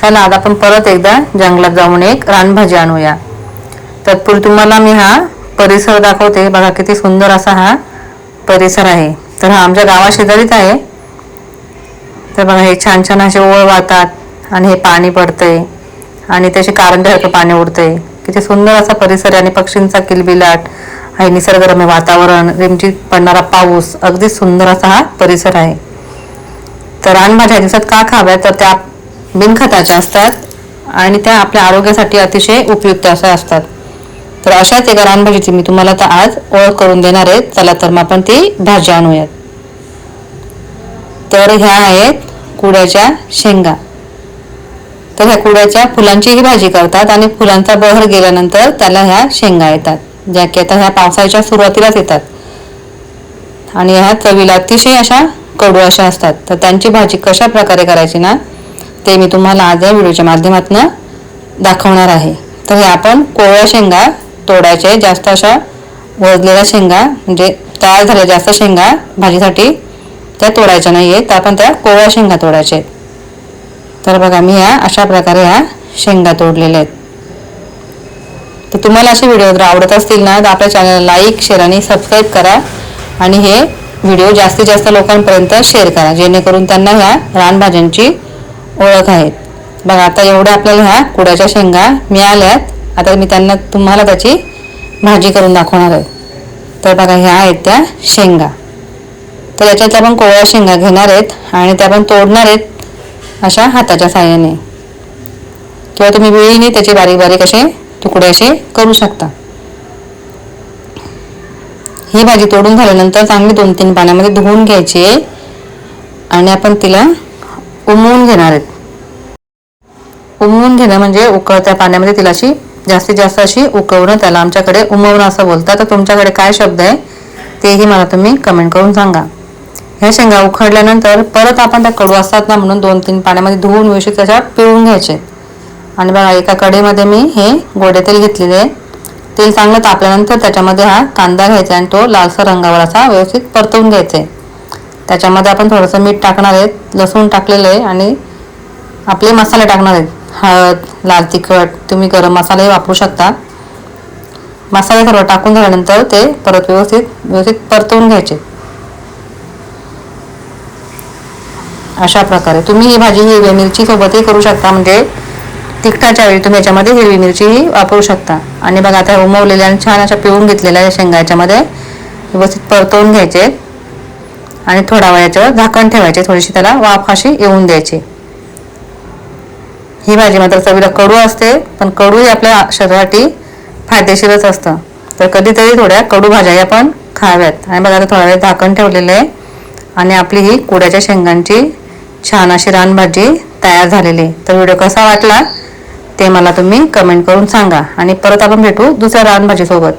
चला आज आपण परत एकदा जंगलात जाऊन एक रानभाजी आणूया. तत्पूर्वी तुम्हाला मी हा परिसर दाखवते. बघा किती सुंदर असा हा परिसर आहे. तर हा आमच्या गावा शेजारीच आहे. तर बघा हे छान छान असे ओळ वाहतात आणि हे पाणी पडतंय आणि त्याचे कारंजासारखं पाणी उडतंय. किती सुंदर असा परिसर आहे आणि पक्षींचा किलबिलाट आहे निसर्गरम्य वातावरण रिमची पडणारा पाऊस अगदी सुंदर असा हा परिसर आहे. तर रानभाज्या दिवसात का खाव्या तर त्या बिनखताच्या असतात आणि त्या आपल्या आरोग्यासाठी अतिशय उपयुक्त अशा असतात. तर अशाच एका रानभाजीची मी तुम्हाला तर आज ओळख करून देणार आहे. चला तर मग आपण ती भाजी आणूयात. तर ह्या आहेत कुड्याच्या शेंगा. तर ह्या कुड्याच्या फुलांचीही भाजी करतात आणि फुलांचा बहर गेल्यानंतर त्याला ह्या शेंगा येतात ज्या की आता ह्या पावसाळ्याच्या सुरुवातीलाच येतात. आणि ह्या चवीला अतिशय अशा कडू अशा असतात. तर त्यांची भाजी कशा प्रकारे करायची ना ते मी तुम्हाला आज या व्हिडिओच्या माध्यमातून दाखवणार आहे. तर हे आपण कोवळ्या शेंगा तोडायचे जास्त अशा वजलेल्या शेंगा म्हणजे तयार झाल्या जास्त शेंगा भाजीसाठी त्या तोडायच्या नाही आहेत तर आपण त्या कोवळ्या शेंगा तोडायच्या आहेत तर बघा मी ह्या अशा प्रकारे ह्या शेंगा तोडलेल्या आहेत. तर तुम्हाला असे व्हिडिओ जर आवडत असतील ना तर आपल्या चॅनलला लाईक शेअर आणि सबस्क्राईब करा. आणि हे व्हिडिओ जास्तीत जास्त लोकांपर्यंत शेअर करा. जेणेकरून त्यांना ह्या रानभाज्यांची ओळख आहेत. बघा आता एवढ्या आपल्याला ह्या कुड्याच्या शेंगा मिळाल्यात. आता मी त्यांना तुम्हाला त्याची भाजी करून दाखवणार आहे. तर बघा ह्या आहेत त्या शेंगा. तर याच्यात आपण कोवळ्या शेंगा घेणार आहेत आणि त्या आपण तोडणार आहेत अशा हाताच्या साह्याने. किंवा तुम्ही वेळीने त्याचे बारीक बारीक असे तुकडे असे करू शकता. ही भाजी तोडून झाल्यानंतर चांगली दोन तीन पाण्यामध्ये धुवून घ्यायची आहे. आणि आपण तिला उमवून घेणार आहेत. उमवून घेणं म्हणजे उकळत्या पाण्यामध्ये तिला अशी जास्तीत जास्त अशी उकळवणं त्याला आमच्याकडे उमवणं असं बोलतात. तर तुमच्याकडे काय शब्द आहे तेही मला तुम्ही कमेंट करून सांगा. ह्या शेंगा उखडल्यानंतर परत आपण त्या कडू असतात ना म्हणून दोन तीन पाण्यामध्ये धुवून व्यवस्थित त्याच्या पिळून घ्यायचे. आणि बघा एका कडेमध्ये मी हे गोडे तेल घेतलेले आहे. तेल चांगलं तापल्यानंतर त्याच्यामध्ये हा कांदा घ्यायचा आणि तो लालसर रंगावर असा व्यवस्थित परतवून घ्यायचा आहे. त्याच्यामध्ये आपण थोडंसं मीठ टाकणार आहेत लसूण टाकलेलं आहे आणि आपले मसाले टाकणार आहेत हळद लाल तिखट तुम्ही गरम मसालाही वापरू शकता. मसाले सर्व टाकून झाल्यानंतर ते परत व्यवस्थित व्यवस्थित परतवून घ्यायचे. अशा प्रकारे. तुम्ही ही भाजी हिरव्या मिरची सोबतही करू शकता म्हणजे तिखटाच्या वेळी तुम्ही याच्यामध्ये हिरवी मिरचीही वापरू शकता. आणि बघा आता उमवलेल्या आणि छान अशा पिळून घेतलेल्या शेंगा याच्यामध्ये व्यवस्थित परतवून घ्यायचे. आणि थोडा वेळ याच्यावर झाकण ठेवायचे थोडीशी त्याला वाफ अशी येऊन द्यायची. ही भाजी मात्र चवीला कडू असते पण कडू ही आपल्या शरीरासाठी फायदेशीरच असतं. तर कधीतरी थोड्या कडू भाज्याही आपण खाव्यात. आणि बघा थोडा वेळ झाकण ठेवलेलं आहे. आणि आपली ही कुड्याच्या शेंगांची छान अशी रानभाजी तयार झालेली आहे. तर व्हिडिओ कसा वाटला ते मला तुम्ही कमेंट करून सांगा. आणि परत आपण भेटू दुसऱ्या रानभाजीसोबत.